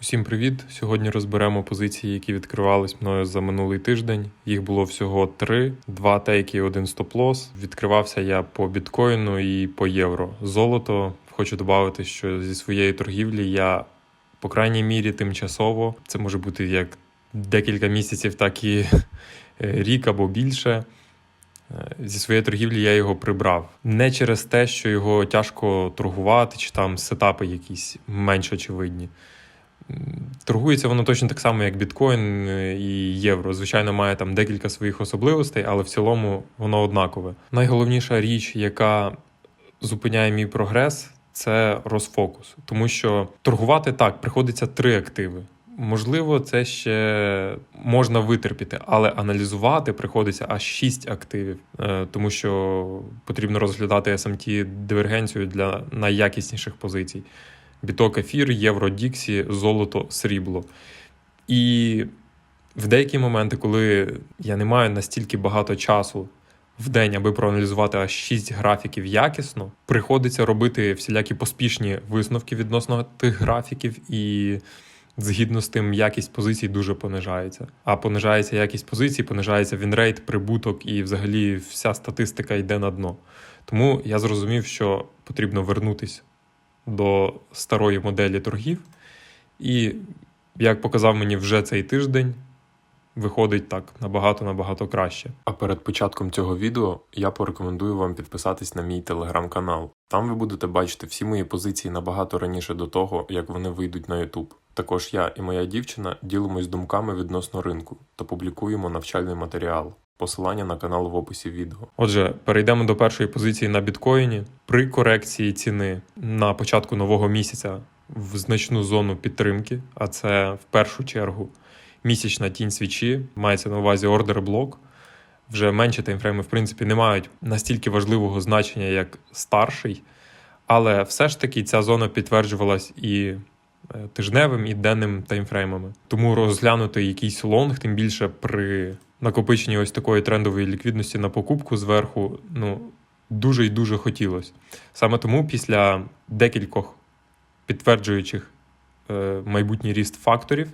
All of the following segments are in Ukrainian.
Усім привіт! Сьогодні розберемо позиції, які відкривались мною за минулий тиждень. Їх було всього три: два тейки, один стоп-лос. Відкривався я по біткоїну і по євро. Золото хочу додати, що зі своєї торгівлі я, по крайній мірі, тимчасово це може бути як декілька місяців, так і е, рік або більше. Е, Зі своєї торгівлі я його прибрав не через те, що його тяжко торгувати, чи там сетапи якісь менш очевидні. Торгується воно точно так само, як біткоін е, і євро. Звичайно, має там декілька своїх особливостей, але в цілому воно однакове. Найголовніша річ, яка зупиняє мій прогрес, це розфокус. Тому що торгувати так, приходиться три активи. Можливо, це ще можна витерпіти, але аналізувати приходиться аж 6 активів, е, тому що потрібно розглядати SMT дивергенцію для найякісніших позицій біток ефір, євро, Діксі, золото, срібло. І в деякі моменти, коли я не маю настільки багато часу в день, аби проаналізувати аж 6 графіків якісно, приходиться робити всілякі поспішні висновки відносно тих графіків, і згідно з тим, якість позицій дуже понижається. А понижається якість позицій, понижається вінрейт, прибуток і взагалі вся статистика йде на дно. Тому я зрозумів, що потрібно вернутись до старої моделі торгів. І, як показав мені вже цей тиждень, виходить так набагато-набагато краще. А перед початком цього відео я порекомендую вам підписатись на мій телеграм-канал. Там ви будете бачити всі мої позиції набагато раніше до того, як вони вийдуть на YouTube. Також я і моя дівчина ділимось думками відносно ринку та публікуємо навчальний матеріал. Посилання на канал в описі відео. Отже, перейдемо до першої позиції на біткоїні. При корекції ціни на початку нового місяця в значну зону підтримки, а це в першу чергу місячна тінь свічі, мається на увазі ордер блок. Вже менші таймфрейми, в принципі, не мають настільки важливого значення, як старший, але все ж таки ця зона підтверджувалась і е, тижневим, і денним таймфреймами. Тому розглянути якийсь лонг, тим більше при накопиченні ось такої трендової ліквідності на покупку зверху, ну дуже і дуже хотілося. Саме тому після декількох підтверджуючих е, майбутній ріст факторів,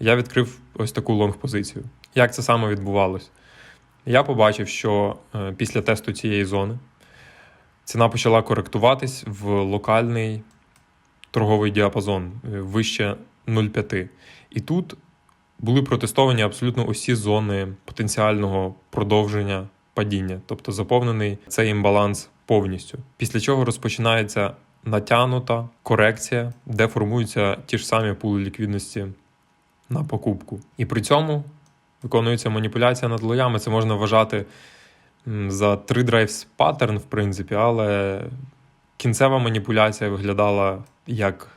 я відкрив ось таку лонг-позицію. Як це саме відбувалось? Я побачив, що е, після тесту цієї зони ціна почала коректуватись в локальний торговий діапазон е, вище 0,5. І тут були протестовані абсолютно усі зони потенціального продовження падіння, тобто заповнений цей імбаланс повністю. Після чого розпочинається натягнута корекція, де формуються ті ж самі пули ліквідності на покупку. І при цьому виконується маніпуляція над лоями. Це можна вважати за три драйвс паттерн, в принципі, але кінцева маніпуляція виглядала як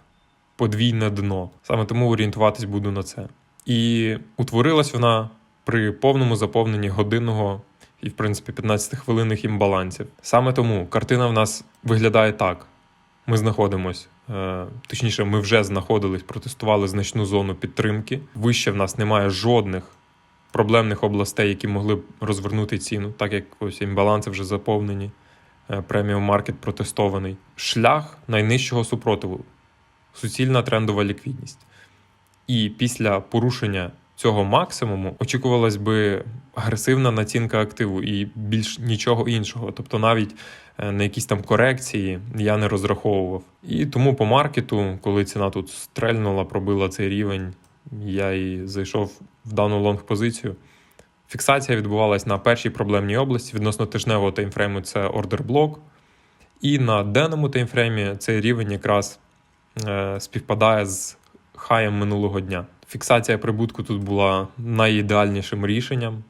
подвійне дно. Саме тому орієнтуватись буду на це. І утворилась вона при повному заповненні годинного і, в принципі, 15 хвилинних імбалансів. Саме тому картина в нас виглядає так: ми знаходимось, е, точніше, ми вже знаходились, протестували значну зону підтримки. Вище в нас немає жодних проблемних областей, які могли б розвернути ціну, так як ось імбаланси вже заповнені. е, Преміум маркет протестований. Шлях найнижчого супротиву суцільна трендова ліквідність. І після порушення цього максимуму очікувалась би агресивна націнка активу і більш нічого іншого. Тобто навіть е, на якісь там корекції я не розраховував. І тому по маркету, коли ціна тут стрельнула, пробила цей рівень, я і зайшов в дану лонг-позицію. Фіксація відбувалась на першій проблемній області відносно тижневого таймфрейму це ордер блок. І на денному таймфреймі цей рівень якраз е, співпадає з хаєм минулого дня. Фіксація прибутку тут була найідеальнішим рішенням.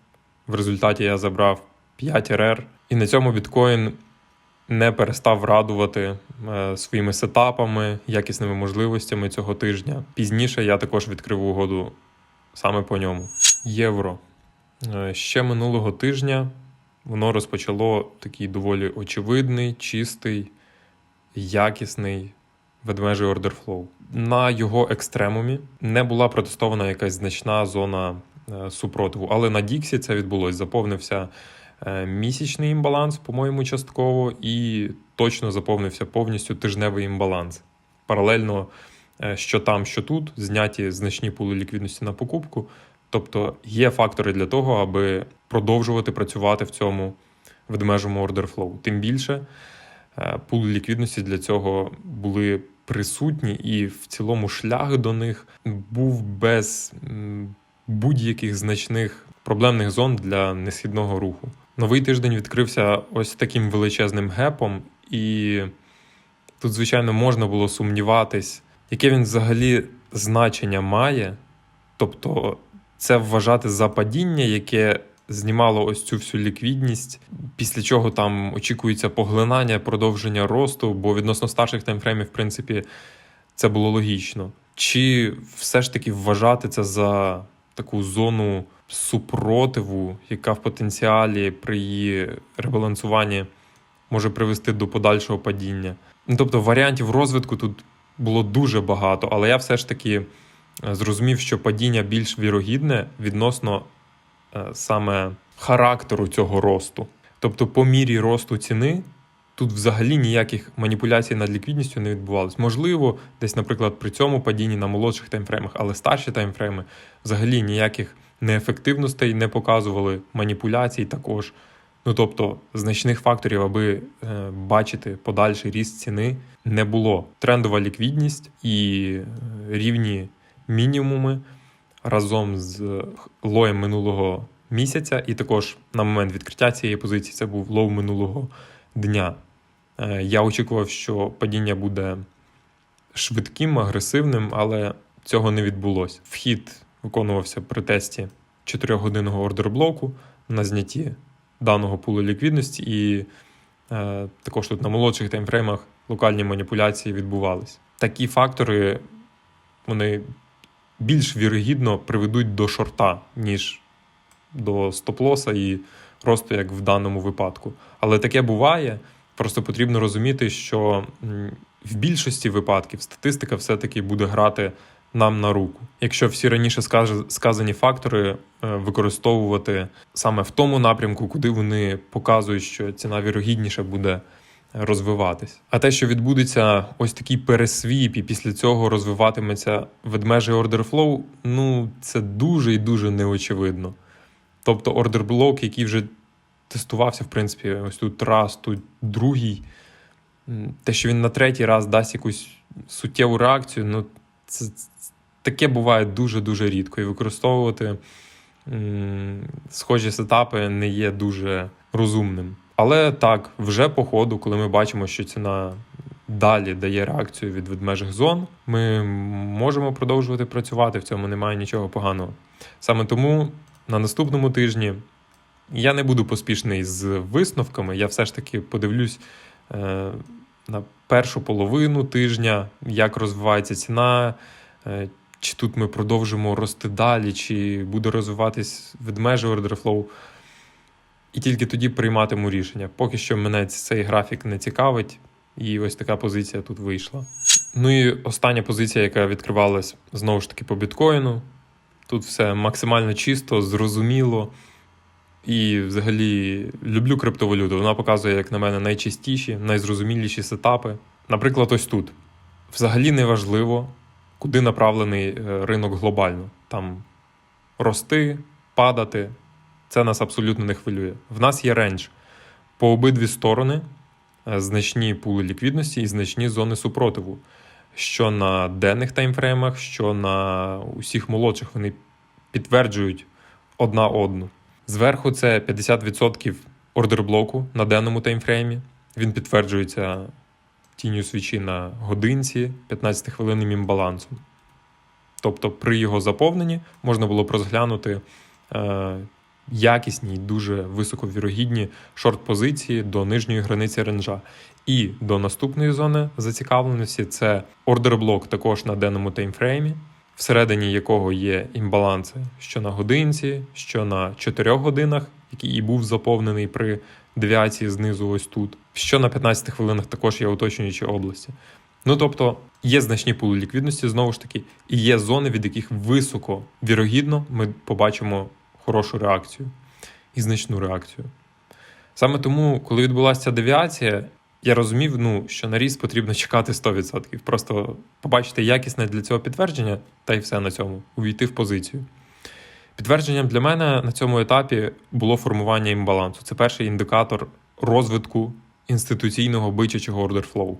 В результаті я забрав 5 РР, і на цьому біткоін не перестав радувати е, своїми сетапами, якісними можливостями цього тижня. Пізніше я також відкрив угоду саме по ньому. Євро. Е, Ще минулого тижня воно розпочало такий доволі очевидний, чистий, якісний ведмежий ордер флоу. На його екстремумі не була протестована якась значна зона е, супротиву, але на Діксі це відбулось. Заповнився е, місячний імбаланс, по-моєму, частково, і точно заповнився повністю тижневий імбаланс. Паралельно е, що там, що тут, зняті значні пули ліквідності на покупку. Тобто є фактори для того, аби продовжувати працювати в цьому ведмежому ордер флоу. Тим більше пули ліквідності для цього були присутні, і в цілому шлях до них був без будь-яких значних проблемних зон для несхідного руху. Новий тиждень відкрився ось таким величезним гепом, і тут, звичайно, можна було сумніватись, яке він взагалі значення має. Тобто, це вважати за падіння, яке знімало ось цю всю ліквідність, після чого там очікується поглинання, продовження росту, бо відносно старших таймфреймів, в принципі, це було логічно. Чи все ж таки вважати це за таку зону супротиву, яка в потенціалі при її ребалансуванні може привести до подальшого падіння? Ну, тобто варіантів розвитку тут було дуже багато, але я все ж таки е, зрозумів, що падіння більш вірогідне відносно саме характеру цього росту. Тобто, по мірі росту ціни тут взагалі ніяких маніпуляцій над ліквідністю не відбувалось. Можливо, десь, наприклад, при цьому падінні на молодших таймфреймах, але старші таймфрейми взагалі ніяких неефективностей не показували, маніпуляцій також. Ну тобто значних факторів, аби е, бачити подальший ріст ціни, не було. Трендова ліквідність і е, рівні мінімуми разом з е, лоєм минулого місяця, і також на момент відкриття цієї позиції це був лоу минулого дня. Е, Я очікував, що падіння буде швидким, агресивним, але цього не відбулося. Вхід виконувався при тесті 4-годинного ордерблоку на знятті даного пулу ліквідності, і е, також тут на молодших таймфреймах локальні маніпуляції відбувались. Такі фактори вони більш вірогідно приведуть до шорта, ніж до стоп-лоса і росту, як в даному випадку. Але таке буває. Просто потрібно розуміти, що в більшості випадків статистика все-таки буде грати нам на руку. Якщо всі раніше сказані фактори е, використовувати саме в тому напрямку, куди вони показують, що ціна вірогідніше буде розвиватись. А те, що відбудеться ось такий пересвіп, і після цього розвиватиметься ведмежий ордерфлоу, ну це дуже і дуже неочевидно. Тобто ордерблок, який вже тестувався, в принципі, ось тут раз, тут другий. Те, що він на третій раз дасть якусь суттєву реакцію, ну це- таке буває дуже-дуже рідко. І використовувати м, схожі сетапи не є дуже розумним. Але так, вже по ходу, коли ми бачимо, що ціна далі дає реакцію від ведмежих зон, ми можемо продовжувати працювати. В цьому немає нічого поганого. Саме тому на наступному тижні я не буду поспішний з висновками. Я все ж таки подивлюсь е, на першу половину тижня, як розвивається ціна, е, чи тут ми продовжимо рости далі, чи буде розвиватись ведмежий ордерфлоу. І тільки тоді прийматиму рішення. Поки що мене цей графік не цікавить, і ось така позиція тут вийшла. Ну і остання позиція, яка відкривалась знову ж таки по біткоїну. Тут все максимально чисто, зрозуміло. І взагалі люблю криптовалюту. Вона показує, як на мене, найчистіші, найзрозуміліші сетапи. Наприклад, ось тут. Взагалі не важливо, куди направлений е, ринок глобально. Там рости, падати. Це нас абсолютно не хвилює. В нас є рендж по обидві сторони, е, значні пули ліквідності і значні зони супротиву. Що на денних таймфреймах, що на усіх молодших вони підтверджують одна одну. Зверху це 50% ордерблоку на денному таймфреймі. Він підтверджується тінню свічі на годинці 15-хвилинним імбалансом. Тобто при його заповненні можна було б розглянути е, якісні, й дуже високовірогідні шорт-позиції до нижньої границі ренжа. І до наступної зони зацікавленості це ордерблок також на денному таймфреймі, всередині якого є імбаланси що на годинці, що на 4 годинах, який і був заповнений при девіації знизу ось тут, що на 15 хвилинах також є уточнюючі області. Ну тобто є значні пули ліквідності, знову ж таки, і є зони, від яких високо вірогідно ми побачимо хорошу реакцію і значну реакцію. Саме тому, коли відбулася ця девіація, Я розумів, ну, що на ріст потрібно чекати 100%. Просто побачити якісне для цього підтвердження, та й все на цьому, увійти в позицію. Підтвердженням для мене на цьому етапі було формування імбалансу. Це перший індикатор розвитку інституційного бичачого ордерфлоу.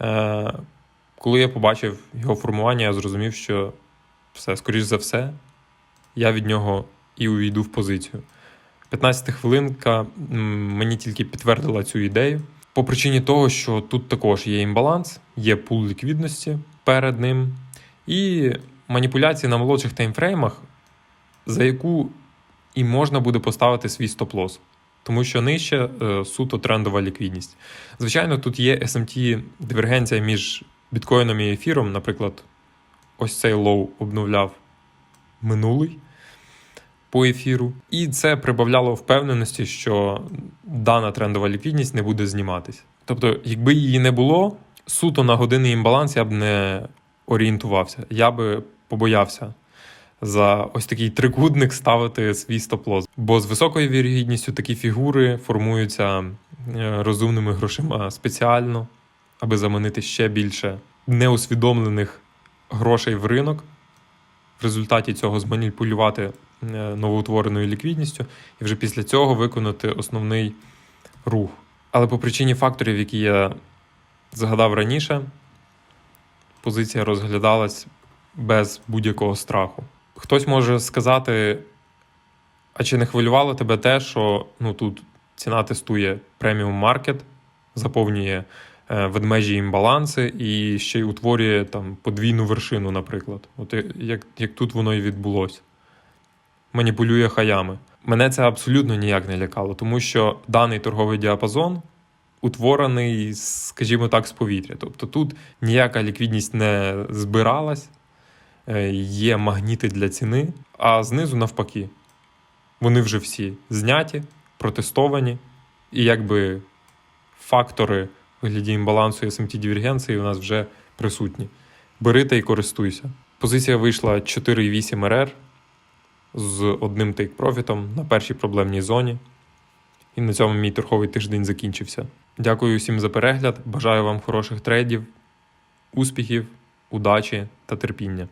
Е, коли я побачив його формування, я зрозумів, що все, скоріш за все, я від нього і увійду в позицію. 15 хвилинка мені тільки підтвердила цю ідею. По причині того, що тут також є імбаланс, є пул ліквідності перед ним, і маніпуляції на молодших таймфреймах, за яку і можна буде поставити свій стоп-лосс. Тому що нижче е, суто трендова ліквідність. Звичайно, тут є SMT дивергенція між біткоїном і ефіром. Наприклад, ось цей лоу обновляв минулий по ефіру. І це прибавляло впевненості, що дана трендова ліквідність не буде зніматись. Тобто, якби її не було, суто на годинний імбаланс я б не орієнтувався. Я би побоявся за ось такий трикутник ставити свій стоп-лосс. Бо з високою вірогідністю такі фігури формуються е, розумними грошима спеціально, аби заманити ще більше неусвідомлених грошей в ринок. В результаті цього зманіпулювати новоутвореною ліквідністю і вже після цього виконати основний рух. Але по причині факторів, які я згадав раніше, позиція розглядалась без будь-якого страху. Хтось може сказати, а чи не хвилювало тебе те, що ну, тут ціна тестує преміум маркет, заповнює е, ведмежі імбаланси і ще й утворює там подвійну вершину, наприклад. От як, як тут воно і відбулося. Маніпулює хаями. Мене це абсолютно ніяк не лякало, тому що даний торговий діапазон утворений, скажімо так, з повітря. Тобто тут ніяка ліквідність не збиралась, е, є магніти для ціни, а знизу навпаки. Вони вже всі зняті, протестовані, і якби фактори вигляді імбалансу і SMT дивергенції у нас вже присутні. Бери та й користуйся. Позиція вийшла 4,8 РР з одним тейк-профітом на першій проблемній зоні. І на цьому мій торговий тиждень закінчився. Дякую всім за перегляд. Бажаю вам хороших трейдів, успіхів, удачі та терпіння.